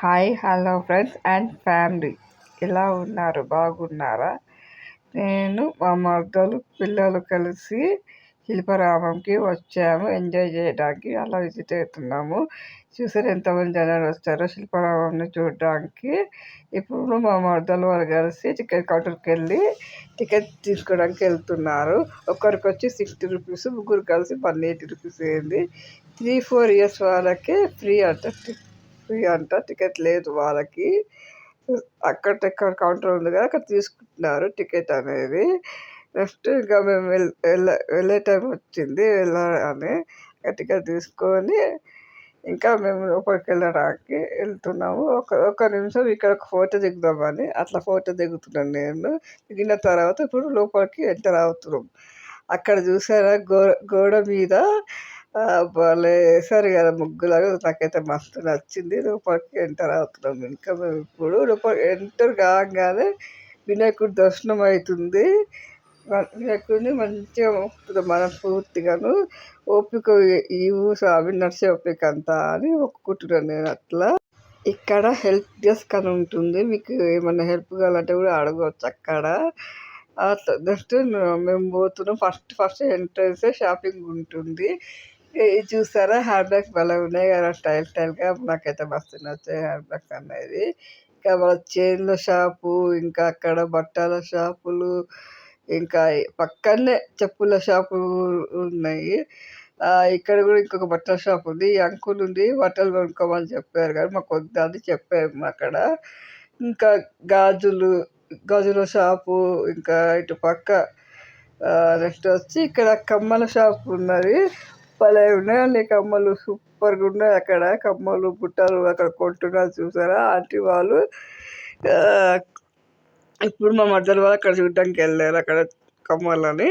Hi hello friends and family. ఎలా ఉన్నారు? బాగున్నారా? నేను మా మరదలు పిల్లలు కలిసి శిల్పరామంకి వచ్చాము. ఎంజాయ్ చేయడానికి అలా విజిట్ అవుతున్నాము. చూసారు ఎంతమంది జనాలు వస్తారో శిల్పారామంని చూడడానికి. ఇప్పుడు మా మరదలు వాళ్ళు కలిసి టికెట్ కౌంటర్కి వెళ్ళి టికెట్ తీసుకోవడానికి వెళ్తున్నారు. ఒకరికి వచ్చి సిక్స్టీ రూపీస్ ముగ్గురు కలిసి వన్ ఎయిటీ రూపీస్ అయింది. త్రీ ఫోర్ ఇయర్స్ వాళ్ళకి ఫ్రీ అంటే ఫ్రీ అంట టికెట్ లేదు వాళ్ళకి. అక్కడ ఎక్కడ కౌంటర్ ఉంది కదా అక్కడ తీసుకుంటున్నారు టికెట్ అనేది. నెక్స్ట్ ఇంకా మేము వెళ్ళ వెళ్ళే టైం వచ్చింది వెళ్ళాలని. టికెట్ తీసుకొని ఇంకా మేము లోపలికి వెళ్ళడానికి వెళ్తున్నాము. ఒక ఒక నిమిషం ఇక్కడ ఒక ఫోటో దిగుదామని అట్లా ఫోటో దిగుతున్నాను నేను. దిగిన తర్వాత ఇప్పుడు లోపలికి ఎంటర్ అవుతున్నాం. అక్కడ చూసారా గోడ గోడ మీద భలే వేశారు కదా ముగ్గులాగా. నాకైతే మస్తు నచ్చింది. లోపలికి ఎంటర్ అవుతున్నాం. ఇంకా మేము ఇప్పుడు లోపల ఎంటర్ కాగానే వినాయకుడి దర్శనం అవుతుంది. వినాయకుడిని మంచిగా మనస్ఫూర్తిగాను ఓపిక ఇవ్వు స్వామి నడిచే ఓపిక అంతా అని ఒప్పుకుంటున్నాను నేను అట్లా. ఇక్కడ హెల్ప్ డెస్క్ అని ఉంటుంది. మీకు ఏమైనా హెల్ప్ కావాలంటే కూడా అడగవచ్చు అక్కడ. జస్ట్ మేము పోతున్నాం. ఫస్ట్ ఫస్ట్ ఎంట్రన్స్ షాపింగ్ ఉంటుంది. చూసారా? హ్యాండ్ బ్యాగ్స్ భలే ఉన్నాయి కదా స్టైల్ స్టైల్గా నాకైతే మస్తు నచ్చాయి హ్యాండ్ బ్యాగ్స్ అనేది. ఇంకా మన చైన్ల షాపు ఇంకా అక్కడ బట్టల షాపులు ఇంకా పక్కనే చెప్పుల షాపు ఉన్నాయి. ఇక్కడ కూడా ఇంకొక బట్టల షాప్ ఉంది. ఈ అంకుల్ ఉంది బట్టలు కొనుక్కోమని చెప్పారు కానీ మాకు వద్దని చెప్పాము అక్కడ. ఇంకా గాజులు గాజుల షాపు ఇంకా ఇటు పక్క నెక్స్ట్ వచ్చి ఇక్కడ కమ్మల షాప్ ఉన్నది. భలే ఉన్నాయండి కమ్మలు సూపర్గా ఉన్నాయి. అక్కడ కమ్మలు బుట్టలు అక్కడ కొంటున్నారు చూసారా? ఆంటీ వాళ్ళు ఇప్పుడు మా మధ్యలో వాళ్ళు అక్కడ చూడడానికి వెళ్ళారు అక్కడ కమ్మలని.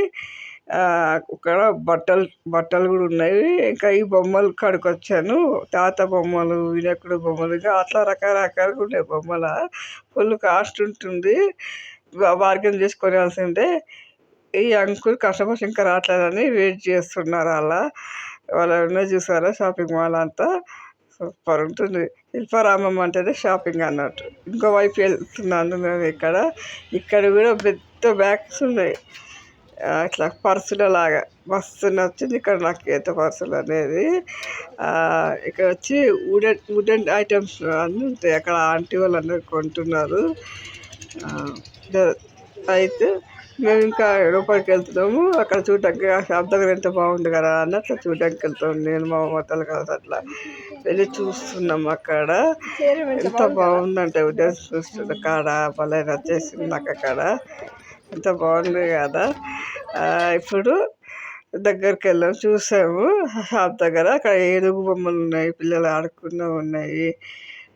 అక్కడ బట్టలు బట్టలు కూడా ఉన్నాయి. ఇంకా ఈ బొమ్మలు కాడికి వచ్చాను. తాత బొమ్మలు వినాయకుడు బొమ్మలు ఇంకా అట్లా రకరకాలుగా ఉన్నాయి బొమ్మల. ఫుల్ కాస్ట్ ఉంటుంది. బార్గెన్ చేసుకోవాల్సిందే ఈ అంకుల్ కస్టమర్స్ ఇంకా రావట్లేదని వెయిట్ చేస్తున్నారు అలా. వాళ్ళ ఉన్నాయి చూసారా షాపింగ్ మాల్ అంతా? సూపర్ ఉంటుంది. శిల్పారామం అంటేనే షాపింగ్ అన్నట్టు. ఇంకో వైపు వెళ్తున్నాను మేము ఇక్కడ. ఇక్కడ కూడా పెద్ద బ్యాగ్స్ ఉన్నాయి. అట్లా పర్సుల లాగా. మస్తు నచ్చింది ఇక్కడ నాకు ఈత పర్సులు అనేది. ఇక్కడ వచ్చి వుడెన్ వుడెన్ ఐటమ్స్ అన్నీ ఉంటాయి. అక్కడ ఆంటీ వాళ్ళు అందరు కొంటున్నారు అయితే మేము ఇంకా లోపలికి వెళ్తున్నాము. అక్కడ చూడటానికి ఆ షాప్ దగ్గర ఎంత బాగుంది కదా అన్నట్లు చూడటానికి వెళ్తాం నేను మా మొత్తాలు కాదు అట్లా వెళ్ళి చూస్తున్నాం అక్కడ. ఎంత బాగుందంటే ఉదయం చూస్తున్న కాడ భలే నచ్చేసింది నాకు అక్కడ. ఎంత బాగుంది కదా. ఇప్పుడు దగ్గరికి వెళ్ళాం చూసాము. షాప్ దగ్గర అక్కడ ఏనుగు బొమ్మలు ఉన్నాయి పిల్లలు ఆడుకున్నవి ఉన్నాయి.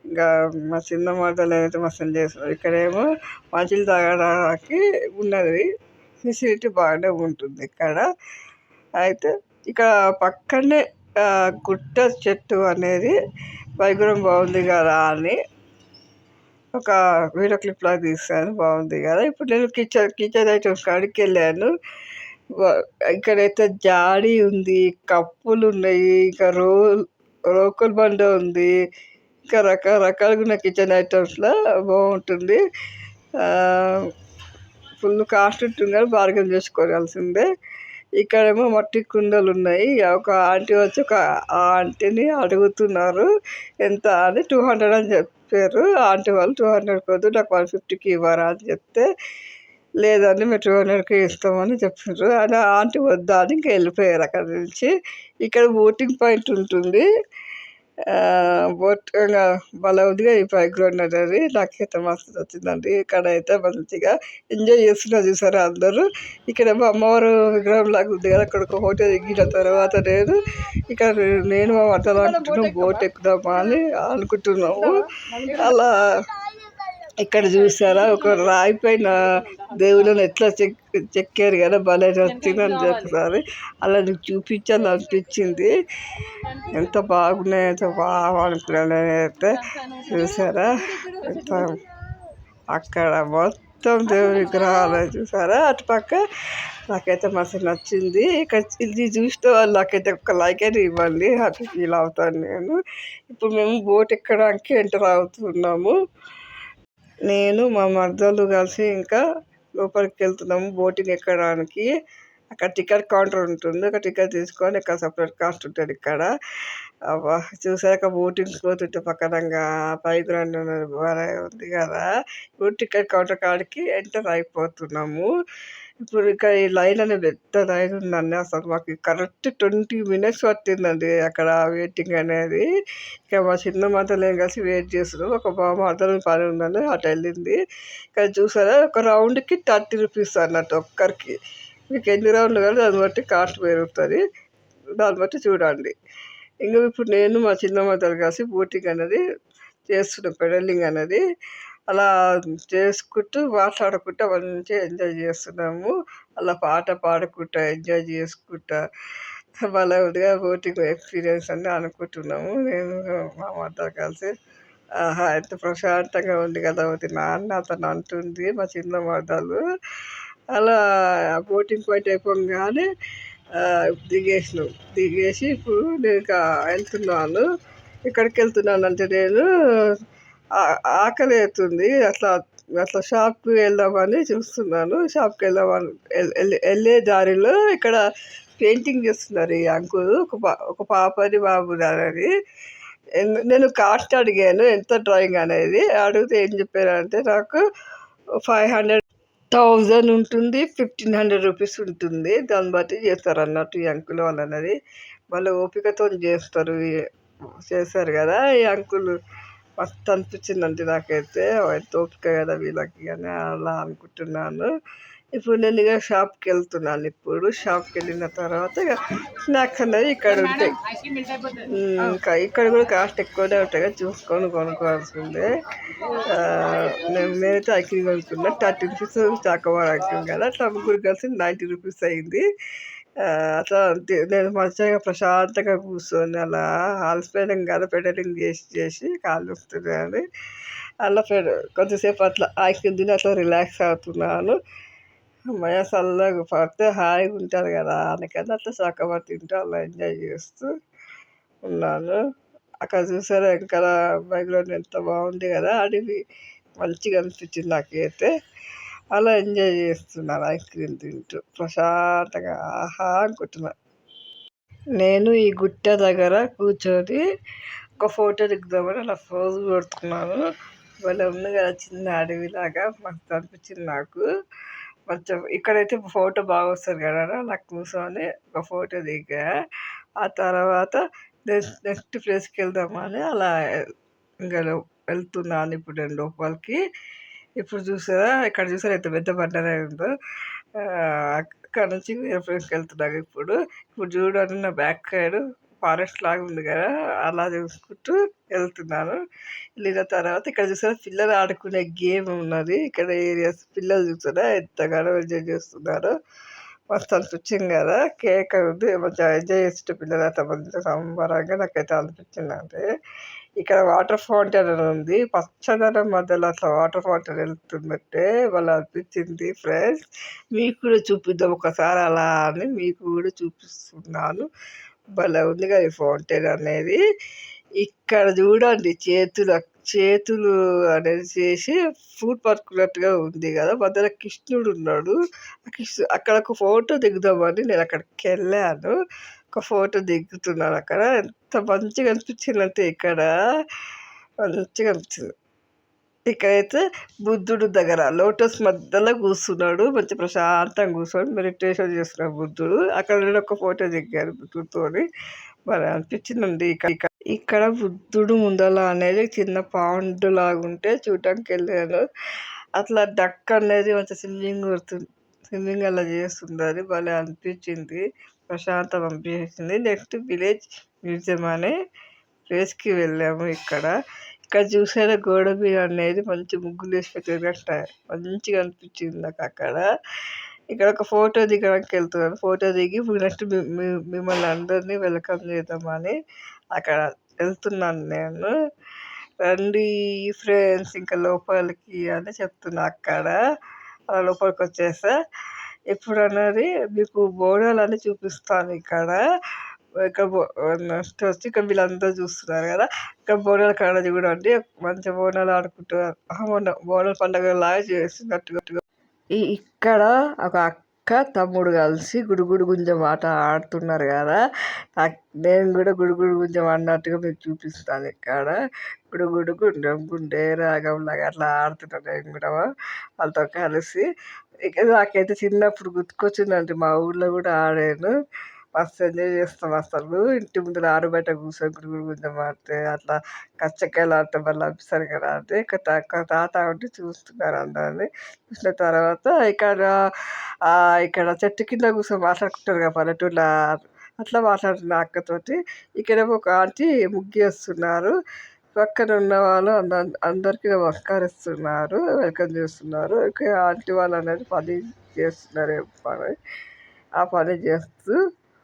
ఇంకా మా చిన్న మాటలు అయితే మస్తు చేస్తున్నారు ఇక్కడేమో మంచిలు తాగడానికి ఉన్నది. ఫెసిలిటీ బాగానే ఉంటుంది ఇక్కడ. అయితే ఇక్కడ పక్కనే గుట్ట చెట్టు అనేది వైగురం బాగుంది కదా అని ఒక వీడియో క్లిప్ లాగా తీసాను బాగుంది కదా. ఇప్పుడు నేను కిచెన్ కిచెన్ ఐటమ్స్ కాడికి వెళ్ళాను. ఇక్కడైతే జాడీ ఉంది కప్పులు ఉన్నాయి ఇంకా రో రోకుల బండ ఉంది ఇంకా రకరకాలుగా ఉన్న కిచెన్ ఐటమ్స్లో బాగుంటుంది ఫుల్ కాస్ట్ ఉంటుంది కానీ బార్గెన్ చేసుకోవాల్సిందే. ఇక్కడేమో మట్టి కుండలు ఉన్నాయి ఒక ఆంటీ వచ్చి ఒక ఆంటీని అడుగుతున్నారు ఎంత అని. టూ హండ్రెడ్ అని చెప్పారు. ఆంటీ వాళ్ళు టూ హండ్రెడ్ వద్దు నాకు వన్ ఫిఫ్టీకి ఇవ్వరా అని చెప్తే లేదండి మేము టూ హండ్రెడ్కి ఇస్తామని చెప్పారు. అని ఆంటీ వద్దా అని ఇంకా వెళ్ళిపోయారు అక్కడ నుంచి. ఇక్కడ బోటింగ్ పాయింట్ ఉంటుంది. బోట్ భలే ఉందిగా ఈ బ్యాక్గ్రౌండ్ అనేది నాకైతే మస్తు నచ్చిందండి. ఇక్కడ అయితే మంచిగా ఎంజాయ్ చేస్తున్నారు చూసారా అందరూ. ఇక్కడ అమ్మవారు విగ్రహం లాగా ఉంది కదా. అక్కడ ఒక హోటల్ ఎక్కిన తర్వాత నేను ఇక్కడ నేను మా వంటలు అనుకుంటున్నాం బోట్ ఎక్కుదామా అని అనుకుంటున్నాము. అలా ఇక్కడ చూసారా? ఒక రాయి పైన దేవుళ్ళని ఎట్లా చెక్ చెక్కారు కదా? భలే నచ్చిందని చెప్తారు అలా నీకు చూపించాలి అనిపించింది. ఎంత బాగున్నాయి ఎంత బాగా అనుకున్నాను అయితే చూసారా? ఎంత అక్కడ మొత్తం దేవుడి విగ్రహాలు చూసారా? అటు పక్క నాకైతే మస్తు నచ్చింది. ఇక్కడ ఇది చూస్తే వాళ్ళు నాకైతే ఒక లైక్ అయితే ఇవ్వండి. హ్యాపీ ఫీల్ అవుతాను నేను. ఇప్పుడు మేము బోట్ ఎక్కడానికి ఎంటర్ అవుతున్నాము. నేను మా మరదలు కలిసి ఇంకా లోపలికి వెళ్తున్నాము. బోటింగ్ ఎక్కడానికి. అక్కడ టికెట్ కౌంటర్ ఉంటుంది. అక్కడ టికెట్ తీసుకొని ఇక్కడ సపరేట్ కాస్ట్ ఉంటుంది ఇక్కడ. చూసాక బోటింగ్ పోతుంటే పక్కనంగా పైకి బాగా ఉంది కదా. ఇప్పుడు టికెట్ కౌంటర్ కాడికి ఎంటర్ అయిపోతున్నాము. ఇప్పుడు ఇక ఈ లైన్ అనేది పెద్ద లైన్ ఉందండి అసలు మాకు కరెక్ట్ ట్వంటీ మినిట్స్ పట్టిందండి అక్కడ వెయిటింగ్ అనేది. ఇక మా చిన్న మధ్యలో కలిసి వెయిట్ చేస్తున్నాం ఒక మా అర్థం పని ఉందని అటు వెళ్ళింది. ఇక్కడ చూసారా ఒక రౌండ్కి థర్టీ రూపీస్ అన్నట్టు ఒక్కరికి. మీకు ఎన్ని రౌండ్లు కానీ దాన్ని బట్టి కాస్ట్ పెరుగుతుంది. దాన్ని బట్టి చూడండి. ఇంకా ఇప్పుడు నేను మా చిన్న మద్దలు కలిసి బోటింగ్ అనేది చేస్తున్నాం పెడలింగ్ అనేది. అలా చేసుకుంటూ మాట్లాడుకుంటూ మంచిగా ఎంజాయ్ చేస్తున్నాము. అలా పాట పాడుకుంటా ఎంజాయ్ చేసుకుంటా భలే ఉందిగా బోటింగ్ ఎక్స్పీరియన్స్ అని అనుకుంటున్నాము. నేను మా మద్దలు కలిసి ఆహా ఎంత ప్రశాంతంగా ఉంది కదా నాన్న అతను అంటుంది మా చిన్న మద్దలు అలా బోటింగ్ పాయింట్ అయిపోగానే దిగేసినాం. దిగేసి ఇప్పుడు నేను ఇంకా వెళ్తున్నాను. ఎక్కడికి వెళ్తున్నాను అంటే నేను ఆకలి అవుతుంది. అట్లా అట్లా షాప్కి వెళ్దామని చూస్తున్నాను. షాప్కి వెళ్దామని వెళ్ళే దారిలో ఇక్కడ పెయింటింగ్ చేస్తున్నారు ఈ అంకుల్. ఒక పా ఒక పాపని బాబు అని నేను కాస్ట్ అడిగాను ఎంత డ్రాయింగ్ అనేది. అడిగితే ఏం చెప్పారంటే నాకు ఫైవ్ హండ్రెడ్ థౌజండ్ ఉంటుంది ఫిఫ్టీన్ హండ్రెడ్ రూపీస్ ఉంటుంది. దాన్ని బట్టి చేస్తారు అన్నట్టు ఈ అంకుల్ వాళ్ళు అన్నది మళ్ళీ ఓపికతో చేస్తారు చేస్తారు కదా ఈ అంకుల్. మస్తు అనిపించిందండి నాకైతే. ఎంత ఓపిక కదా వీళ్ళకి అని అలా అనుకుంటున్నాను. ఇప్పుడు నేను ఇక షాప్కి వెళ్తున్నాను ఇప్పుడు. షాప్కి వెళ్ళిన తర్వాత ఇక స్నాక్స్ అనేవి ఇక్కడ ఉంటాయి. ఇంకా ఇక్కడ కూడా కాస్ట్ ఎక్కువనే ఉంటాయి కదా. చూసుకొని కొనుక్కోవాల్సిందే. నేను నేనైతే క్రీమ్ కొనుక్కున్నా. థర్టీ రూపీస్ చాకోబార్ క్రీమ్ కదా. అట్లా ముగ్గురు కలిసి నైంటీ రూపీస్ అయింది. అట్లా నేను మంచిగా ప్రశాంతంగా కూర్చొని అలా అలసిపోయినాం కదా పెడలింగ్ చేసి చేసి కాళ్ళు వస్తున్నాయని అలా కొద్దిసేపు అట్లా ఐస్ అట్లా రిలాక్స్ అవుతున్నాను. అమ్మయ్య చల్లగా పడితే హాయిగా ఉంటుంది కదా అందుకని అట్లా చక్కగా తింటూ అలా ఎంజాయ్ చేస్తూ ఉన్నాను. అక్కడ చూసారా ఇంకా బైక్లో ఎంత బాగుంది కదా అడివి మంచిగా అనిపించింది నాకైతే. అలా ఎంజాయ్ చేస్తున్నారు ఐస్ క్రీమ్ తింటూ. ప్రశాంతంగా ఆహా అనుకుంటున్నా నేను ఈ గుట్ట దగ్గర కూర్చొని ఒక ఫోటో దిగుదామని అలా ఫోజు కొడుతున్నాను. వాళ్ళ ఉంది కదా చిన్న అడవిలాగా మస్తు అనిపించింది నాకు. కొంచెం ఇక్కడైతే ఫోటో బాగా వస్తుంది కదా నాకు కూర్చొని ఒక ఫోటో దిగా. ఆ తర్వాత నెక్స్ట్ నెక్స్ట్ ప్లేస్కి వెళ్దామని అలా ఇంకా వెళ్తున్నాను ఇప్పుడు నేను లోపలికి. ఇప్పుడు చూసారా? ఇక్కడ చూసారా? ఎంత పెద్ద బండరాయి ఉందో. అక్కడ నుంచి ఎయిర్ప్లేన్కి వెళ్తున్నాను ఇప్పుడు. ఇప్పుడు చూడండి నా బ్యాక్ సైడ్ ఫారెస్ట్ లాగా ఉంది కదా. అలా చూసుకుంటూ వెళ్తున్నాను. వెళ్ళిన తర్వాత ఇక్కడ చూసారా? పిల్లలు ఆడుకునే గేమ్ ఉన్నది. ఇక్కడ ఏరియాస్ పిల్లలు చూసారా? ఎంతగానో ఎంజాయ్ చేస్తున్నారు. మస్తు అనిపించింది కదా. కేక్ ఉంది. మంచిగా ఎంజాయ్ చేస్తుంటే పిల్లలు అంత మంచిగా సంబరంగా నాకైతే అనిపించింది అంటే ఇక్కడ వాటర్ ఫౌంటైన్ అని ఉంది. పచ్చదనం మధ్యలో అట్లా వాటర్ ఫౌంటైన్ వెళ్తుందంటే వాళ్ళు అనిపించింది ఫ్రెండ్స్ మీకు కూడా చూపిద్దాం ఒకసారి అలా అని మీకు కూడా చూపిస్తున్నాను. భలే ఉంది కదా ఈ ఫౌంటైన్ అనేది. ఇక్కడ చూడండి చేతులు చేతులు అనేది చేసి ఫ్రూట్ పట్టుకున్నట్టుగా ఉంది కదా. మధ్యలో కృష్ణుడు ఉన్నాడు. కృష్ణు అక్కడ ఒక ఫోటో దిగుదామని నేను అక్కడికి వెళ్ళాను. ఒక ఫోటో దిగుతున్నాను అక్కడ. ఎంత మంచిగా అనిపించింది అంటే ఇక్కడ మంచిగా అనిపించింది. ఇక్కడైతే బుద్ధుడు దగ్గర లోటస్ మధ్యలో కూర్చున్నాడు. మంచి ప్రశాంతంగా కూర్చొని మెడిటేషన్ చేస్తున్నాడు బుద్ధుడు. అక్కడ నేను ఒక ఫోటో దిగాను బుద్ధుడితో మరి అనిపించిందండి ఇక్కడ ఇక్కడ బుద్ధుడు ముందల అనేది చిన్న పాండ్ లాగా ఉంటే చూడటానికి వెళ్ళాను. అట్లా డక్ అనేది మంచి స్విమ్మింగ్ కొడుతుంది స్విమ్మింగ్ అలా చేస్తుంది అది భలే అనిపించింది. ప్రశాంతం పంపించింది నెక్స్ట్ విలేజ్ మ్యూజియం అనే ప్లేస్కి వెళ్ళాము ఇక్కడ. ఇక్కడ చూసారా గోడ మీద అనేది మంచి ముగ్గులు వేసి పెట్టినట్టు మంచిగా అనిపించింది నాకు అక్కడ. ఇక్కడ ఒక ఫోటో దిగడానికి వెళ్తున్నాను. ఫోటో దిగి నెక్స్ట్ మిమ్మల్ని అందరినీ వెల్కమ్ చేద్దామని అక్కడ వెళ్తున్నాను నేను. రండి ఫ్రెండ్స్ ఇంకా లోపలికి అని చెప్తున్నా అక్కడ. లోపలికి వచ్చేసా. ఎప్పుడు అన్నది మీకు బోనాలని చూపిస్తాను ఇక్కడ. ఇక్కడ నెక్స్ట్ వచ్చి ఇక్కడ వీళ్ళందరూ చూస్తున్నారు కదా. ఇక్కడ బోనాల కాడ చూడండి. మంచి బోనాలు ఆడుకుంటూ బోనాల పండుగ లాగా చేస్తున్నట్టుగా ఇక్కడ ఒక అక్క తమ్ముడు కలిసి గుడుగుడు గుంజం ఆట ఆడుతున్నారు కదా. నేను కూడా గుడుగుడు గుంజం ఆడినట్టుగా మీకు చూపిస్తాను ఇక్కడ. గుడుగుడు గుండం గుండె రాగంలాగా అట్లా ఆడుతున్నాను నేను కూడా వాళ్ళతో కలిసి. ఇక నాకైతే చిన్నప్పుడు గుర్తుకొచ్చిందంటే మా ఊళ్ళో కూడా ఆడాను. మస్తు ఎంజాయ్ చేస్తాం అసలు. ఇంటి ముందర ఆరు బయట కూర్చొని గుడుగుడు గుంజం ఆడితే అట్లా కచ్చకాయలు ఆడితే మళ్ళీ అభిసరి కదా ఆడితే ఇక తాత ఉంటే చూస్తున్నారు అందరిని. చూసిన తర్వాత ఇక్కడ ఇక్కడ చెట్టు కింద కూర్చొని మాట్లాడుకుంటారు కదా పల్లెటూళ్ళ అట్లా మాట్లాడుతున్న అక్కతోటి. ఇక్కడేమో ఒక ఆంటీ ముగ్గి వస్తున్నారు. పక్కన ఉన్న వాళ్ళు అందరికీ నమస్కరిస్తున్నారు వెల్కమ్ చేస్తున్నారు. ఆంటీ వాళ్ళు అనేది పని చేస్తున్నారు పని ఆ పని చేస్తూ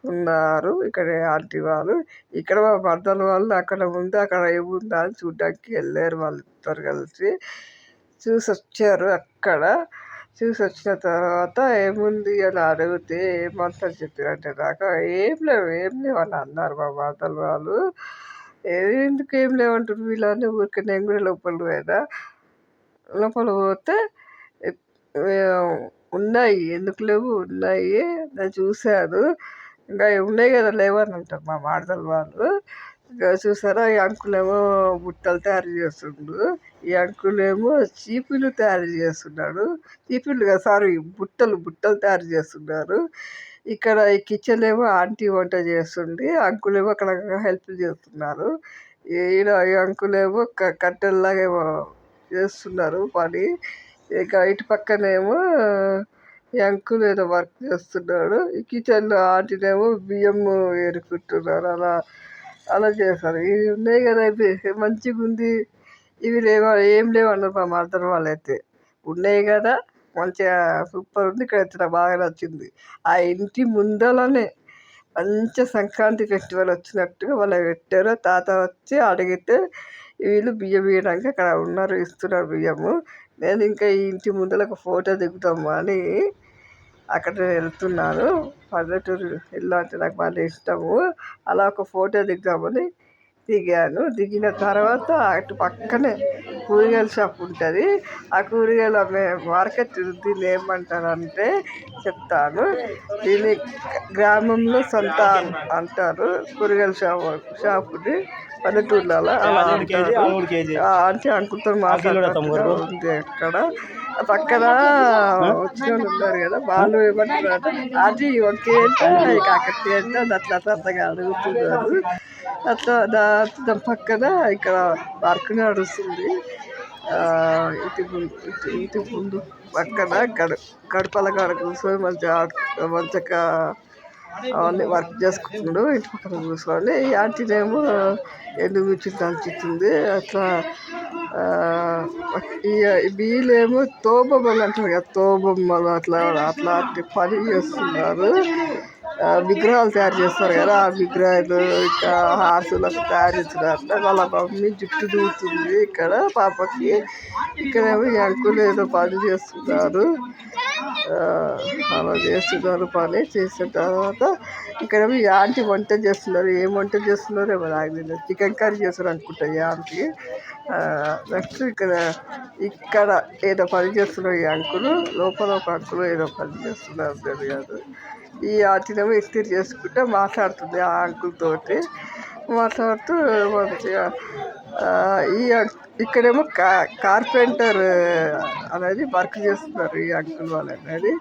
ఉన్నారు. ఇక్కడ ఆంటీ వాళ్ళు. ఇక్కడ మా మరదలు వాళ్ళు అక్కడ ఉంది అక్కడ ఏముందా అని చూడడానికి వెళ్ళారు వాళ్ళిద్దరు కలిసి. చూసి వచ్చారు అక్కడ. చూసి వచ్చిన తర్వాత ఏముంది అని అడిగితే ఏమంటారు చెప్పారంటే నాకు ఏం లేవు ఏం లేవు అని అన్నారు మా మరదలు వాళ్ళు. ఎందుకు ఏం లేవంటారు వీళ్ళని ఊరికే నేను కూడా లోపల పోయినా లోపల పోతే ఉన్నాయి ఎందుకు లేవు? ఉన్నాయి నేను చూశాను. ఇంకా ఉన్నాయి కదా లేవని అంటారు మా మాడదల వాళ్ళు. ఇంకా చూసారా ఈ అంకులేమో బుట్టలు తయారు చేస్తుండు. ఈ అంకులేమో చీపులు తయారు చేస్తున్నాడు. చీపులు కదా సారీ బుట్టలు బుట్టలు తయారు చేస్తున్నారు. ఇక్కడ ఈ కిచెన్ ఏమో ఆంటీ వంట చేస్తుంది అంకుల్ ఏమో అక్కడ హెల్ప్ చేస్తున్నారు. ఈడ ఈ అంకుల్ ఏమో కట్టెల్లాగా ఏమో చేస్తున్నారు పని. ఇక ఇటు పక్కనేమో ఈ అంకుల్ ఏదో వర్క్ చేస్తున్నాడు. ఈ కిచెన్లో ఆంటీనేమో బియ్యం ఏరుకుంటున్నారు. అలా అలా చేస్తారు. ఇవి ఉన్నాయి కదా ఇవి. మంచిగా ఉంది ఇవి లేవా ఏం లేవు అన్నారు మా మదర్ వాళ్ళు అయితే ఉన్నాయి కదా. మంచిగా సూపర్ ఉంది. ఇక్కడ చాలా బాగా నచ్చింది. ఆ ఇంటి ముందరనే మంచిగా సంక్రాంతి ఫెస్టివల్ వచ్చినట్టుగా వాళ్ళు పెట్టారు. తాత వచ్చి అడిగితే వీళ్ళు బియ్యం వేయడానికి అక్కడ ఉన్నారు ఇస్తున్నారు బియ్యము. నేను ఇంకా ఈ ఇంటి ముందర ఒక ఫోటో దిగుతాము అని అక్కడ వెళ్తున్నాను. పల్లెటూరు వెళ్ళాలంటే నాకు బాగా ఇష్టము. అలా ఒక ఫోటో దిగుదామని దిగాను. దిగిన తర్వాత అటు పక్కనే కూరగాయల షాప్ ఉంటుంది. ఆ కూరగాయలు అమ్మే మార్కెట్ దీన్ని ఏమంటారంటే చెప్తాను. దీన్ని గ్రామంలో సంత అంటారు. కూరగాయల షాప్ షాపుని పల్లెటూర్లలో అలా అంటారు. అంటే అనుకుంటారు మాట్లాడుతూ ఉంది అక్కడ. పక్కన? వచ్చిన ఉన్నారు కదా వాళ్ళు ఏమంటారు అది ఒకే కాకట్టి అంటే అది అట్లా అట్లా అడుగుతున్నారు. అట్లా దాని పక్కన ఇక్కడ వర్క్ నడుస్తుంది. ఇటు ఇటు ఇటు ముందు పక్కన గడ గడపల కాడ కూర్చొని మంచిగా మంచిగా అవన్నీ వర్క్ చేసుకుంటున్నాడు ఇంటి పక్కన చూసుకోవాలి ఈ ఆంటీనేమో ఎందుకు కూర్చుంటే అనిపిస్తుంది అట్లా వీళ్ళేమో తోబొమ్మలు అంటారు కదా తోబొమ్మలు అట్లా అట్లాంటి పని చేస్తున్నారు. విగ్రహాలు తయారు చేస్తారు కదా ఆ విగ్రహాలు ఇంకా హార్సులకు తయారు చేస్తున్నారు. వాళ్ళ మమ్మీ జుట్టు దూతుంది ఇక్కడ పాపకి. ఇక్కడేమో ఈ అంకులు ఏదో పని చేస్తున్నారు. అలా చేస్తున్నారు పని చేసిన తర్వాత ఇక్కడ ఈ ఆంటీ వంట చేస్తున్నారు. ఏం వంట చేస్తున్నారు ఏమో నాకు తెలియదు చికెన్ కర్రీ చేస్తారు అనుకుంటా ఈ ఆంటీ. నెక్స్ట్ ఇక్కడ ఇక్కడ ఏదో పని చేస్తున్నారు ఈ అంకులు. లోపల ఒక అంకులు ఏదో పని చేస్తున్నారు తెలియదు. ఈ ఆంటీనేమో ఇస్తిరి చేసుకుంటే మాట్లాడుతుంది ఆ అంకుల్ తోటి మాట్లాడుతూ మంచిగా ఈ ఇక్కడేమో కా కార్పెంటర్ అనేది వర్క్ చేస్తున్నారు ఈ అంకుల్ వాళ్ళు అనేది.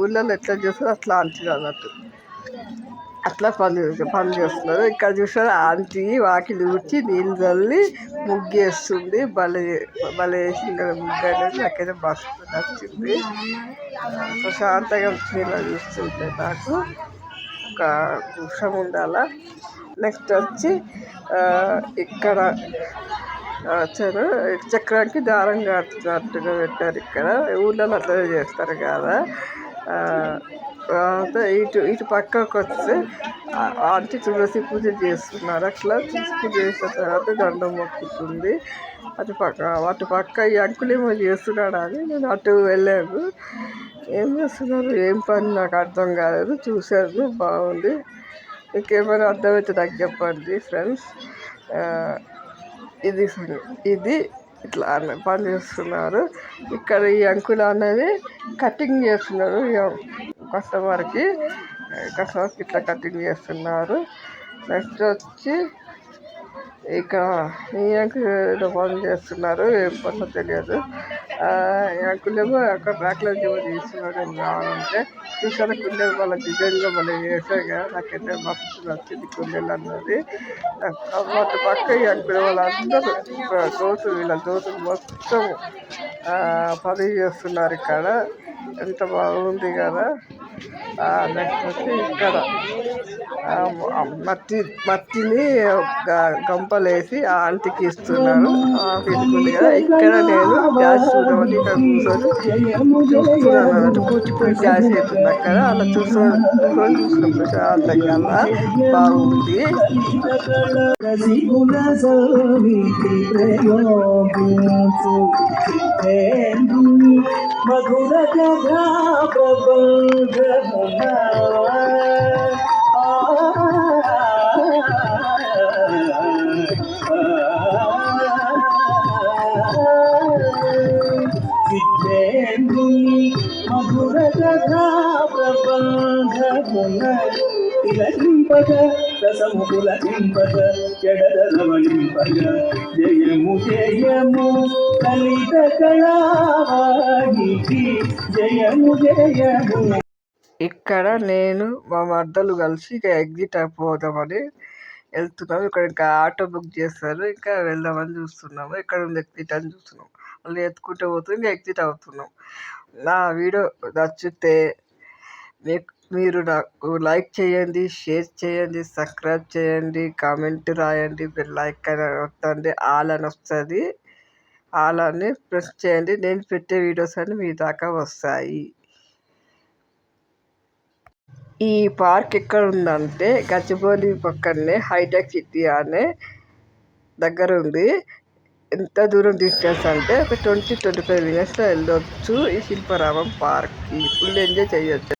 ఊళ్ళలో ఎట్లా చేస్తారో అట్లా ఆంటీ అన్నట్టు. అట్లా పని పని చేస్తున్నారు. ఇక్కడ చూసారు ఆంటీ వాకిలి ఊడ్చి నీళ్ళు చల్లి ముగ్గేస్తుంది. భలే భలే వేసింది ముగ్గు అనేది. నాకైతే మస్తు నచ్చింది. ప్రశాంతంగా ఇలా చూస్తుంటే నాకు. ఒక వృక్షం ఉండాలా? నెక్స్ట్ వచ్చి ఇక్కడ వచ్చారు చక్రానికి దారం కట్టున్నట్టుగా పెట్టారు ఇక్కడ. ఊళ్ళలో అట్లా చేస్తారు కదా. తర్వాత ఇటు ఇటు పక్కకు వస్తే ఆంటీ తులసి పూజ చేస్తున్నారు. అట్లా పూజ చేసిన తర్వాత దండం మొక్కుతుంది. అటు పక్క అటు పక్క ఈ అంకులేమో ఏమో చేస్తున్నాడు అని నేను అటు వెళ్ళాను. ఏం చేస్తున్నారు? ఏం పని? నాకు అర్థం కాలేదు. చూశాను బాగుంది. ఇంకేమైనా అర్థమైతే నాకు చెప్పండి ఫ్రెండ్స్ ఇది ఇది ఇట్లా పని చేస్తున్నారు. ఇక్కడ ఈ అంకుల అనేది కటింగ్ చేస్తున్నారు కస్టమర్కి కస్టమర్కి ఇట్లా కటింగ్ చేస్తున్నారు. నెక్స్ట్ వచ్చి ఇక ఈ అంకుల్ ఏదో పని చేస్తున్నారు ఏం పనులు తెలియదు. ఈ అక్కడ ర్యాక్లో ఏమో తీసుకున్నాడు అని కావాలంటే. చూసారా కుండలు వాళ్ళ డిజైన్గా మళ్ళీ వేసాయి కదా. నాకైతే మస్తు నచ్చింది కుండలు అన్నది. అటు పక్క ఈ వాళ్ళందరూ దోశలు వీళ్ళ దోశలు మొత్తం పని చేస్తున్నారు ఇక్కడ. ఎంత బాగుంది కదా. నెక్స్ట్ వచ్చి ఇక్కడ మట్టి మట్టిని గంపలేసి ఆ ఆంటీకి ఇస్తున్నాను పెట్టుకుంది కదా. ఇక్కడ నేను గ్యాస్ చూడమని ఇక్కడ కూర్చొని చూస్తున్నాను అన్నట్టు కూర్చిపోయి గ్యాస్ అవుతుంది అక్కడ. అలా చూసుకొని చూస్తున్నాం ప్రశాంతంగా. బాగుంది. మధుర కథా ప్రబంధమునా సిద్ధేంద్రుని మధుర కథా ప్రబంధమున తిలకింపక రసము పులకింపక జడరవళింపక జయము జయము కలిత కళావాణికి జయము జయము ఇక్కడ నేను మా మర్దలు కలిసి ఇక ఎగ్జిట్ అయిపోదామని వెళ్తున్నాము ఇక్కడ ఇంకా ఆటో బుక్ చేస్తారు. ఇంకా వెళ్దామని చూస్తున్నాము. ఎక్కడ ఉంది ఎగ్జిట్ అని చూస్తున్నాం. వాళ్ళు ఎత్తుకుంటే పోతుంది ఇంకా ఎగ్జిట్ అవుతున్నాం. నా వీడియో నచ్చితే మీకు మీరు నాకు లైక్ చేయండి షేర్ చేయండి సబ్స్క్రైబ్ చేయండి కామెంట్ రాయండి లైక్ అని వస్తుంది ఆల్ అని వస్తుంది. ఆల్ అని ప్రెస్ చేయండి. నేను పెట్టే వీడియోస్ అన్ని మీ దాకా వస్తాయి. ఈ పార్క్ ఎక్కడ ఉందంటే గచ్చిబౌలి పక్కనే హైటెక్ సిటీ అనే దగ్గర ఉంది. ఎంత దూరం డిస్టెన్స్ అంటే ఒక ట్వంటీ ట్వంటీ ఫైవ్ మినిట్స్లో వెళ్ళొచ్చు ఈ శిల్పారామం పార్క్కి. ఫుల్ ఎంజాయ్ చేయొచ్చు.